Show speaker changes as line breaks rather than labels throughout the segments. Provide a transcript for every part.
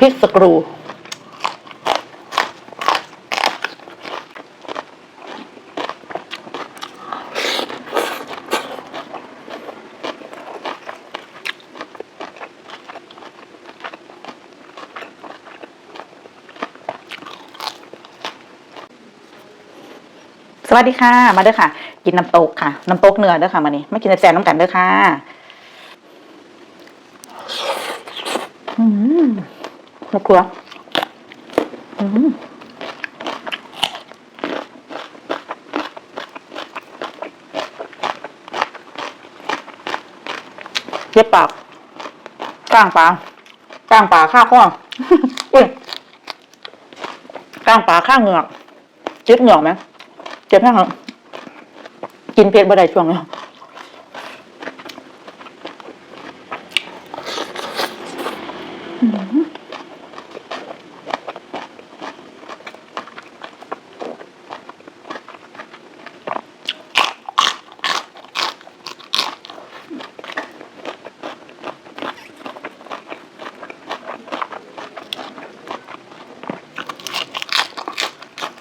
พริกสกรู สวัสดีค่ะ มาเด้อค่ะ กินน้ำตกค่ะ น้ำตกเนื้อเด้อค่ะมานี่มากินแต่แจมน้ำกันเด้อค่ะ อืม มะครัวอืมเย็บปากก้างปลาก้างปลาข้าข้ออุ้ยก้างปลาข้างเหงือกจิ๊บเหงือกไหมเจ็บแห้งครับกินเผ็ดบ่ได้ช่วงนี้กระ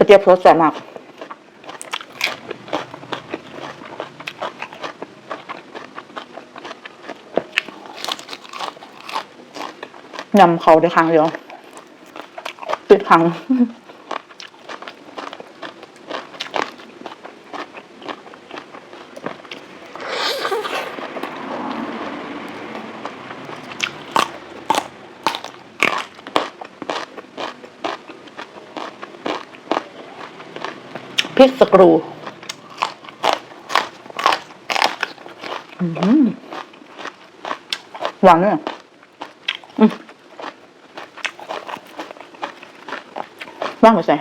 เจี๊ยบสแซ่บมากยำเขาได้ครั้งเดียวติดครั้ง พริกสกรูอืมหวานเนี่ยอืมว่างไปใส่